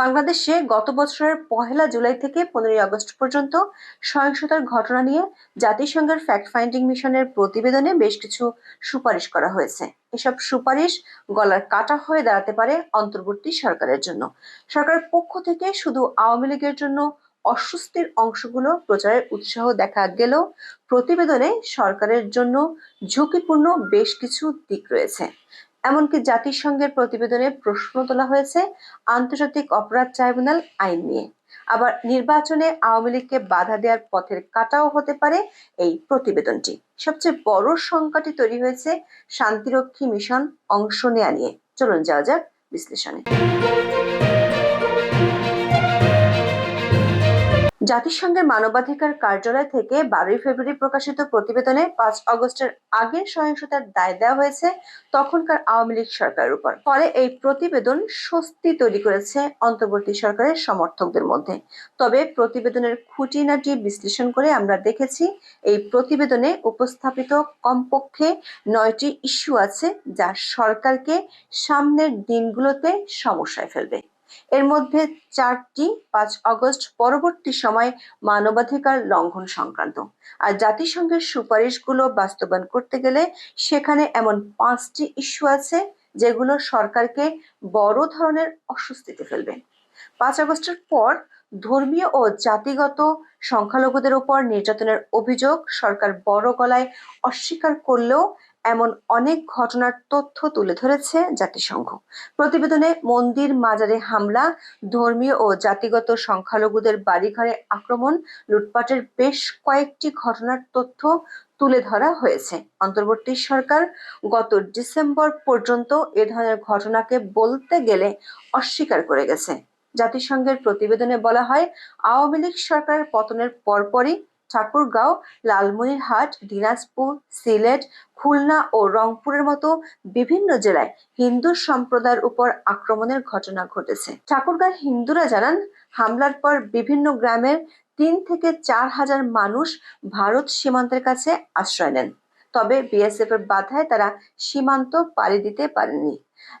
বাংলাদেশে গত বছরের পহেলা জুলাই থেকে পনেরোই আগস্ট পর্যন্ত সহিংসতার ঘটনা নিয়ে জাতিসংঘের ফ্যাক্ট ফাইন্ডিং মিশনের প্রতিবেদনে বেশ কিছু সুপারিশ করা হয়েছে। এসব সুপারিশ গলার কাটা হয়ে দাঁড়াতে পারে অন্তর্বর্তী সরকারের জন্য। সরকারের পক্ষ থেকে শুধু আওয়ামী লীগের জন্য অস্বস্তির অংশগুলো প্রচারের উৎসাহ দেখা গেলেও প্রতিবেদনে সরকারের জন্য ঝুঁকিপূর্ণ বেশ কিছু দিক রয়েছে। এমনকি জাতিসংঘের প্রতিবেদনে প্রশ্ন তোলা হয়েছে, আন্তর্জাতিক অপরাধ ট্রাইব্যুনাল আইন নিয়ে। আবার নির্বাচনে আওয়ামী লীগকে বাধা দেওয়ার পথের কাটাও হতে পারে এই প্রতিবেদনটি। সবচেয়ে বড় সংখ্যাটি তৈরি হয়েছে শান্তিরক্ষী মিশন অংশ নেয়া নিয়ে। চলুন যাওয়া যাক বিশ্লেষণে। জাতিসংঘের মানবাধিকার কার্যালয় থেকে বারোই ফেব্রুয়ারি প্রকাশিত প্রতিবেদনে পাঁচ অগস্টের আগের সহিংসতার দায় দেওয়া হয়েছে তখনকার আওয়ামী লীগ সরকারের উপর। ফলে এই প্রতিবেদন স্বস্তি তৈরি করেছে অন্তর্বর্তী সরকারের সমর্থকদের মধ্যে। তবে প্রতিবেদনের খুঁটিনাটি বিশ্লেষণ করে আমরা দেখেছি, এই প্রতিবেদনে উপস্থাপিত কমপক্ষে নয়টি ইস্যু আছে যা সরকারকে সামনের দিনগুলোতে সমস্যায় ফেলবে। এর মধ্যে চারটি পাঁচ অগস্ট পরবর্তী সময় মানবাধিকার লঙ্ঘন সংক্রান্ত। আর জাতিসংঘের সুপারিশগুলো বাস্তবায়ন করতে গেলে সেখানে এমন পাঁচটি ইস্যু আছে যেগুলো সরকারকে বড় ধরনের অস্বস্তিতে ফেলবে। পাঁচ আগস্টের পর ধর্মীয় ও জাতিগত সংখ্যালঘুদের উপর নির্যাতনের অভিযোগ সরকার বড় গলায় অস্বীকার করলেও এমন অনেক ঘটনার তথ্য তুলে ধরেছে জাতিসংঘ। প্রতিবেদনে মন্দির মাজারে হামলা, ধর্মীয় ও জাতিগত সংখ্যালঘুদের বাড়িঘরে আক্রমণ, লুটপাটের বেশ কয়েকটি ঘটনার তথ্য তুলে ধরা হয়েছে। অন্তর্বর্তী সরকার গত ডিসেম্বর পর্যন্ত এ ধরনের ঘটনাকে বলতে গেলে অস্বীকার করে গেছে। জাতিসংঘের প্রতিবেদনে বলা হয়, আওয়ামী লীগ সরকারের পতনের পরপরই ঠাকুরগাঁও, লালমনিরহাট, দিনাজপুর, সিলেট খুলনা ও রংপুরের মতো বিভিন্ন জেলায় হিন্দু সম্প্রদায়ের উপর আক্রমণের ঘটনা ঘটেছে। ঠাকুরগাঁর হিন্দুরা জানান, হামলার পর বিভিন্ন গ্রামের তিন থেকে চার হাজার মানুষ ভারত সীমান্তের কাছে আশ্রয় নেন। তবে বিএসএফ এর বাধায় তারা সীমান্ত পাড়ি দিতে পারেননি।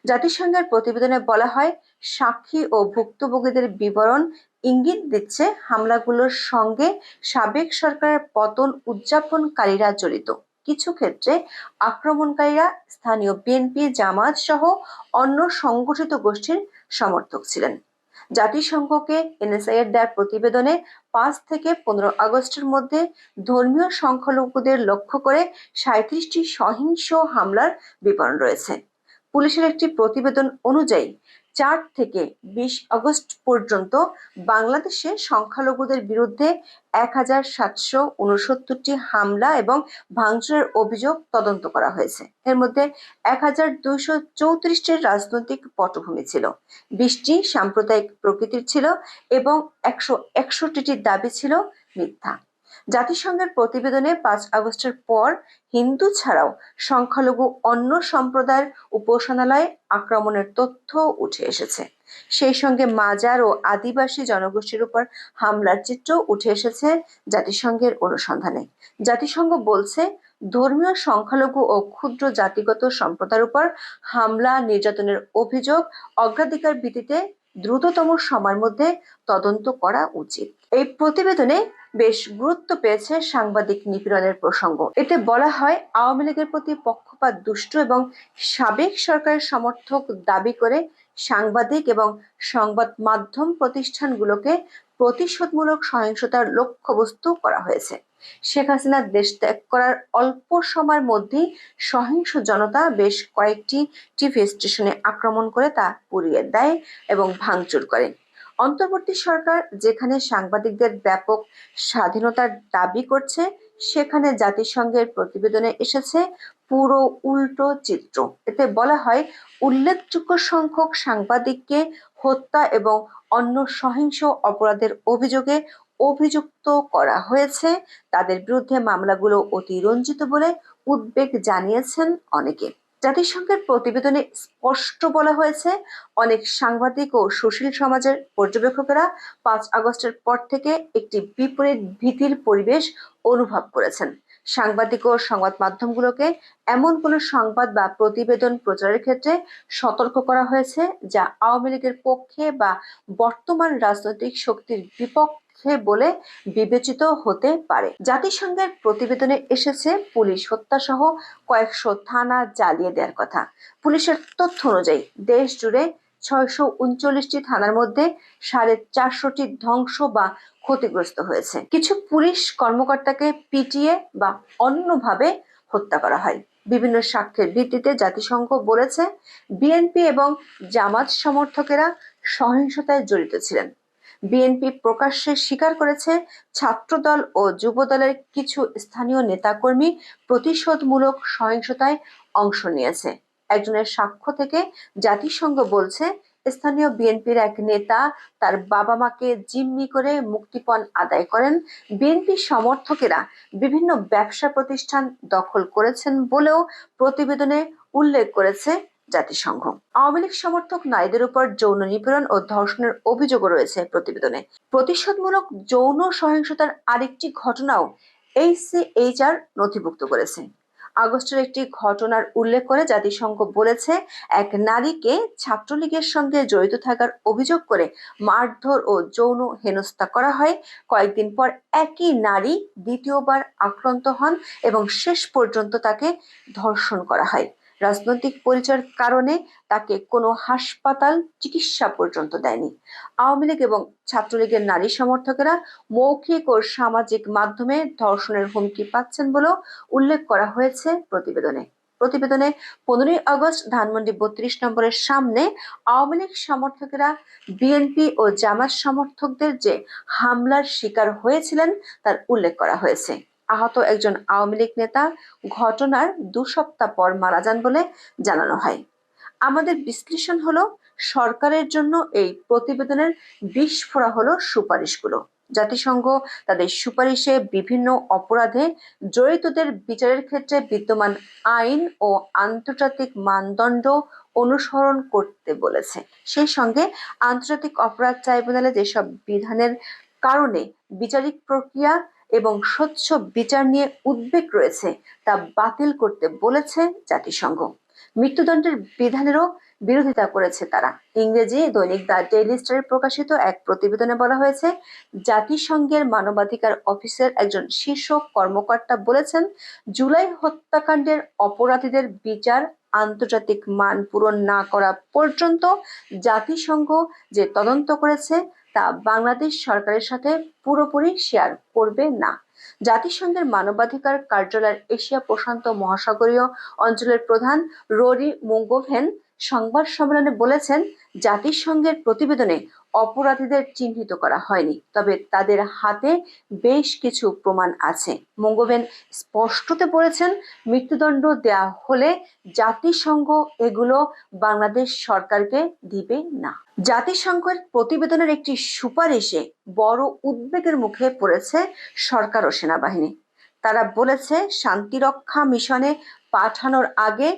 জাতিসংঘের প্রতিবেদনে বলা হয়, সাক্ষী ও ভুক্তভোগীদের বিবরণ ইঙ্গিত দিচ্ছে হামলাগুলোর সঙ্গে সাবেক সরকারের পতন উদযাপনকারীরা জড়িত। কিছু ক্ষেত্রে আক্রমণকারীরা স্থানীয় বিএনপি, জামাত সহ অন্য সংগঠিত গোষ্ঠীর সমর্থক ছিলেন। জাতিসংঘকে এনএসআই এর দেওয়ার প্রতিবেদনে পাঁচ থেকে পনেরো আগস্টের মধ্যে ধর্মীয় সংখ্যালঘুদের লক্ষ্য করে সাঁত্রিশটি সহিংস হামলার বিবরণ রয়েছে। পুলিশের একটি প্রতিবেদন অনুযায়ী চার থেকে বিশ আগস্ট পর্যন্ত বাংলাদেশে সংখ্যালঘুদের বিরুদ্ধে এক হাজার সাতশো উনসত্তরটি হামলা এবং ভাঙচুরের অভিযোগ তদন্ত করা হয়েছে। এর মধ্যে এক হাজার দুইশো চৌত্রিশটির রাজনৈতিক পটভূমি ছিল, বিশটি সাম্প্রদায়িক প্রকৃতির ছিল এবং একশো একষট্টিটির দাবি ছিল মিথ্যা। জাতিসংঘের প্রতিবেদনে পাঁচ আগস্টের পর হিন্দু ছাড়াও সংখ্যালঘু অন্য সম্প্রদায়ের উপাসনালয়ে আক্রমণের তথ্য উঠে এসেছে। সেই সঙ্গে মাজার ও আদিবাসী জনগোষ্ঠীর উপর হামলার চিত্র উঠে এসেছে জাতিসংঘের অনুসন্ধানে। জাতিসংঘ বলছে, ধর্মীয় সংখ্যালঘু ও ক্ষুদ্র জাতিগত সম্প্রদায়ের উপর হামলা, নির্যাতনের অভিযোগ, অগ্রাধিকার ভিত্তিতে দ্রুততম সময়ের মধ্যে তদন্ত করা উচিত। এই প্রতিবেদনে বেশ গুরুত্ব পেয়েছে সাংবাদিক নিপীড়নের প্রসঙ্গ। এতে বলা হয়, আওয়ামী লীগের প্রতি পক্ষপাত দুষ্ট এবং সাবেক সরকারের সমর্থক দাবি করে সাংবাদিক এবং সংবাদ মাধ্যম প্রতিষ্ঠানগুলোকে প্রতিশোধমূলক সহিংসতার লক্ষ্যবস্তু করা হয়েছে। শেখ হাসিনা দেশ ত্যাগ করার অল্প সময়ের মধ্যেই সহিংস জনতা বেশ কয়েকটি টিভি স্টেশনে আক্রমণ করে তা পুড়িয়ে দেয় এবং ভাঙচুর করে। অন্তর্বর্তী সরকার যেখানে সাংবাদিকদের ব্যাপক স্বাধীনতার দাবি করছে, সেখানে জাতিসংঘের প্রতিবেদনে এসেছে পুরো উল্টো চিত্র। এতে বলা হয়, উল্লেখযোগ্য সংখ্যক সাংবাদিককে হত্যা এবং অন্য সহিংস অপরাধের অভিযোগে অভিযুক্ত করা হয়েছে। তাদের বিরুদ্ধে মামলাগুলো অতি রঞ্জিত বলে উদ্বেগ জানিয়েছেন অনেকে। জাতিসংঘের প্রতিবেদনে স্পষ্ট বলা হয়েছে, অনেক সাংবাদিক ও সুশীল সমাজের পর্যবেক্ষকেরা পাঁচ আগস্টের পর থেকে একটি বিপরীত ভীতির পরিবেশ অনুভব করেছেন। সাংবাদিক ও সংবাদ মাধ্যমগুলোকে এমন কোনো সংবাদ বা প্রতিবেদন প্রচারের ক্ষেত্রে সতর্ক করা হয়েছে, যা আওয়ামী লীগের পক্ষে বা বর্তমান রাজনৈতিক শক্তির বিপক্ষে বলে বিবেচিত হতে পারে। জাতিসংঘের প্রতিবেদনে এসেছে পুলিশ হত্যা সহ কয়েকশো থানা জ্বালিয়ে দেওয়ার কথা। পুলিশের তথ্য অনুযায়ী দেশ জুড়ে ছয়শো উনচল্লিশটি থানার মধ্যে সাড়ে চারশোটি ধ্বংস বা ক্ষতিগ্রস্ত হয়েছে। কিছু পুলিশ কর্মকর্তাকে পিটিয়ে বা অন্যভাবে হত্যা করা হয়। বিভিন্ন সাক্ষ্যের ভিত্তিতে জাতিসংঘ বলেছে, বিএনপি এবং জামাত সমর্থকেরা সহিংসতায় জড়িত ছিলেন। বিএনপি প্রকাশ্যে স্বীকার করেছে, ছাত্রদল ও যুবদলের কিছু স্থানীয় নেতাকর্মী প্রতিশোধমূলক সহিংসতায় অংশ নিয়েছে। একজনের সাক্ষ্য থেকে জাতিসংঘ বলছে, স্থানীয় বিএনপির এক নেতা তার বাবা মাকে জিম্মি করে মুক্তিপণ আদায় করেন। বিএনপি সমর্থকেরা বিভিন্ন ব্যবসা প্রতিষ্ঠান দখল করেছেন বলেও প্রতিবেদনে উল্লেখ করেছে। জাতিসংঘ। আওয়ামী লীগ সমর্থক নারীদের উপর যৌন নিপীড়ন ও ধর্ষণের অভিযোগও রয়েছে প্রতিবেদনে। প্রতিশোধমূলক যৌন সহিংসতার আরেকটি ঘটনাও এইচসিএইচআর নথিভুক্ত করেছে। আগস্টের একটি ঘটনার উল্লেখ করে জাতিসংঘ বলেছে, এক নারীকে ছাত্রলীগের সঙ্গে জড়িত থাকার অভিযোগ করে মারধর ও যৌন হেনস্থা করা হয়। কয়েকদিন পর একই নারী দ্বিতীয়বার আক্রান্ত হন এবং শেষ পর্যন্ত তাকে ধর্ষণ করা হয়। রাজনৈতিক পরিচয়ের কারণে তাকে কোনো হাসপাতাল চিকিৎসা পর্যন্ত দেয়নি। আওয়ামী লীগ এবং ছাত্রলীগের নারী সমর্থকেরা মৌখিক ও সামাজিক মাধ্যমে ধর্ষণের হুমকি পাচ্ছেন বলেও উল্লেখ করা হয়েছে প্রতিবেদনে। প্রতিবেদনে পনেরোই আগস্ট ধানমন্ডি বত্রিশ নম্বরের সামনে আওয়ামী লীগ সমর্থকেরা বিএনপি ও জামাত সমর্থকদের যে হামলার শিকার হয়েছিলেন তার উল্লেখ করা হয়েছে। আহত একজন আওয়ামী লীগ নেতা ঘটনার দু সপ্তাহ পর মারা যান বলে জানানো হয়। আমাদের বিশ্লেষণ হলো, সরকারের জন্য এই প্রতিবেদনের বিস্ফোরা হলো সুপারিশগুলো। জাতিসংঘ তাদের সুপারিশে বিভিন্ন অপরাধে জড়িতদের বিচারের ক্ষেত্রে বিদ্যমান আইন ও আন্তর্জাতিক মানদণ্ড অনুসরণ করতে বলেছে। সেই সঙ্গে আন্তর্জাতিক অপরাধ ট্রাইব্যুনালে যেসব বিধানের কারণে বিচারিক প্রক্রিয়া এবং স্বচ্ছ বিচার নিয়ে উদ্বেগ রয়েছে তা বাতিল করতে বলেছে জাতিসংঘ। মৃত্যুদণ্ডের বিধানেরও বিরোধিতা করেছে তারা। ইংরেজি দৈনিক দ্য ডেইলি স্টারে প্রকাশিত এক প্রতিবেদনে বলা হয়েছে, জাতিসংঘের মানবাধিকার অফিসের একজন শীর্ষ কর্মকর্তা বলেছেন, জুলাই হত্যাকাণ্ডের অপরাধীদের বিচার আন্তর্জাতিক মান পূরণ না করা পর্যন্ত জাতিসংঘ যে তদন্ত করেছে তা বাংলাদেশ সরকারের সাথে পুরোপুরি শেয়ার করবে না। জাতিসংঘের মানবাধিকার কার্যালয়ের এশিয়া প্রশান্ত মহাসাগরীয় অঞ্চলের প্রধান রোরি মুঙ্গোভেন সংবাদ সম্মেলনে বলেছেন, জাতিসংঘের প্রতিবেদনে অপরাধীদের চিহ্নিত করা হয়নি, তবে তাদের হাতে বেশ কিছু প্রমাণ আছে। মঙ্গোভেন স্পষ্টতে বলেছেন, মৃত্যুদণ্ড দেয়া হলে জাতিসংঘ এগুলো বাংলাদেশ সরকারকে দিবে না। জাতিসংঘের প্রতিবেদনের একটি সুপারিশে বড় উদ্বেগের মুখে পড়েছে সরকার ও সেনাবাহিনী। তারা বলেছে, শান্তিরক্ষা মিশনে পাঠানোর আগে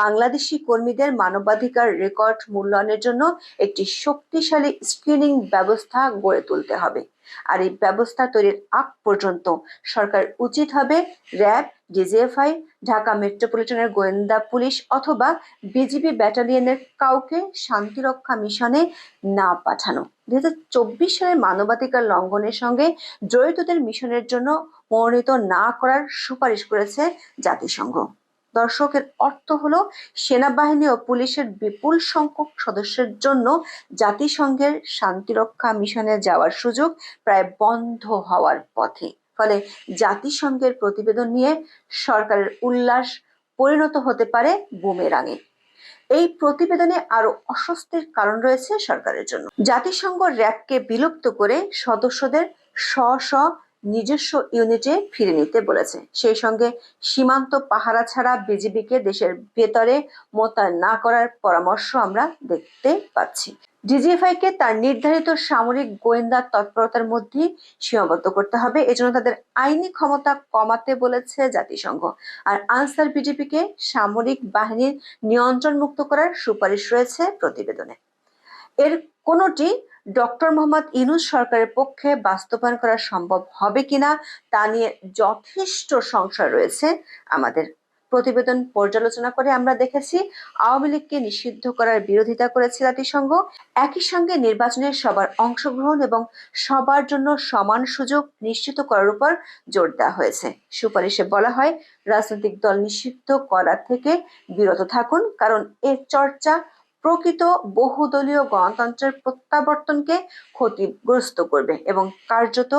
বাংলাদেশি কর্মীদের মানবাধিকার রেকর্ড মূল্যায়নের জন্য একটি শক্তিশালী স্ক্রিনিং ব্যবস্থা গড়ে তুলতে হবে। আর এই ব্যবস্থা তৈরির আগ পর্যন্ত সরকার উচিত হবে র্যাব, ডিজিএফআই, ঢাকা মেট্রোপলিটনের গোয়েন্দা পুলিশ অথবা বিজিবি ব্যাটালিয়নের কাউকে শান্তিরক্ষা মিশনে না পাঠানো। দুই সালের মানবাধিকার লঙ্ঘনের সঙ্গে জড়িতদের মিশনের জন্য মনোনীত না করার সুপারিশ করেছে জাতিসংঘ। দর্শকের অর্থ হলো সেনাবাহিনী ও পুলিশের বিপুল সংখ্যক সদস্যের জন্য জাতিসংঘের শান্তিরক্ষা মিশনে যাওয়ার সুযোগ প্রায় বন্ধ হওয়ার পথে। ফলে জাতিসংঘের প্রতিবেদন নিয়ে সরকারের উল্লাস পরিণত হতে পারে বুমেরাঙে। এই প্রতিবেদনে আরও অস্বস্তির কারণ রয়েছে সরকারের জন্য। জাতিসংঘ র্যাবকে বিলুপ্ত করে সদস্যদের স্ব স্ব নিজস্ব ইউনিটে ফিরে নিতে বলেছে। সেই সঙ্গে সীমান্ত পাহারা ছাড়া বিজিবিকে দেশের ভেতরে মোতায়েন না করার পরামর্শ আমরা দেখতে পাচ্ছি। ডিজিএফআই কে তার নির্ধারিত সামরিক গোয়েন্দা তৎপরতার মধ্যে সীমাবদ্ধ করতে হবে, এজন্য তাদের আইনি ক্ষমতা কমাতে বলেছে জাতিসংঘ। আর আনসার বিজেপিকে সামরিক বাহিনীর নিয়ন্ত্রণ মুক্ত করার সুপারিশ রয়েছে প্রতিবেদনে। এর কোনটি ডক্টর মোহাম্মদ ইনুস সরকারের পক্ষে বাস্তবায়ন করা সম্ভব হবে কিনা তা নিয়ে যথেষ্ট সংশয় রয়েছে। আমাদের প্রতিবেদন পর্যালোচনা করে আমরা দেখেছি, আওয়ামী লীগকে নিষিদ্ধ করার বিরোধিতা করেছে জাতিসংঘ। একই সঙ্গে নির্বাচনে সবার অংশগ্রহণ এবং সবার জন্য সমান সুযোগ নিশ্চিত করার উপর জোর দেওয়া হয়েছে। সুপারিশে বলা হয়, রাজনৈতিক দল নিষিদ্ধ করা থেকে বিরত থাকুন, কারণ এর চর্চা প্রকৃত বহুদলীয় গণতন্ত্রের প্রত্যাবর্তনকে ক্ষতিগ্রস্ত করবে এবং কার্যত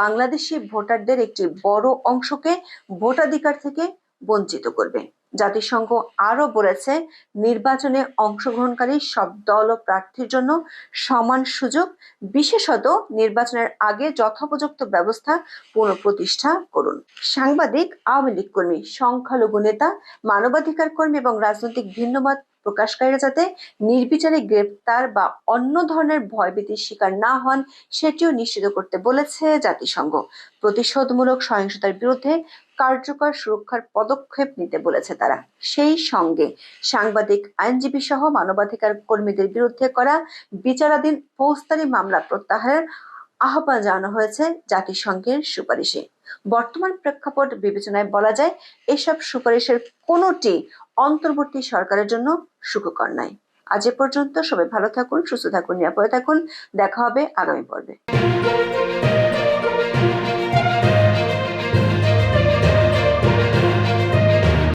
বাংলাদেশি ভোটারদের একটি বড় অংশকে ভোটাধিকার থেকে বঞ্চিত করবে। জাতিসংঘ আরও বলেছে, নির্বাচনে অংশগ্রহণকারী সব দল ও প্রার্থীর জন্য সমান সুযোগ, বিশেষত নির্বাচনের আগে যথোপযুক্ত ব্যবস্থা পুনঃপ্রতিষ্ঠা করুন। সাংবাদিক আওয়ামী লীগ কর্মী, সংখ্যালঘু নেতা, মানবাধিকার কর্মী এবং রাজনৈতিক ভিন্নমত প্রকাশকারীরা যাতে নির্বিচারে গ্রেপ্তার বা অন্য ধরনের ভয়ভীতির শিকার না হন, সেটিও নিশ্চিত করতে বলেছে জাতিসংঘ। প্রতিশোধমূলক সহিংসতার বিরুদ্ধে কার্যকর সুরক্ষার পদক্ষেপ নিতে বলেছে তারা। সেই সঙ্গে সাংবাদিক, আইনজীবী সহ মানবাধিকার কর্মীদের বিরুদ্ধে করা বিচারাধীন ফৌজদারি মামলা প্রত্যাহারের আহ্বান জানানো হয়েছে জাতিসংঘের সুপারিশে। বর্তমান প্রেক্ষাপট বিবেচনায় বলা যায়, এসব সুপারিশের কোনোটি অন্তর্বর্তী সরকারের জন্য সুখকর নয়। আজ এ পর্যন্ত সবাই ভালো থাকুন, সুস্থ থাকুন, নিরাপদে থাকুন। দেখা হবে আগামী পর্বে।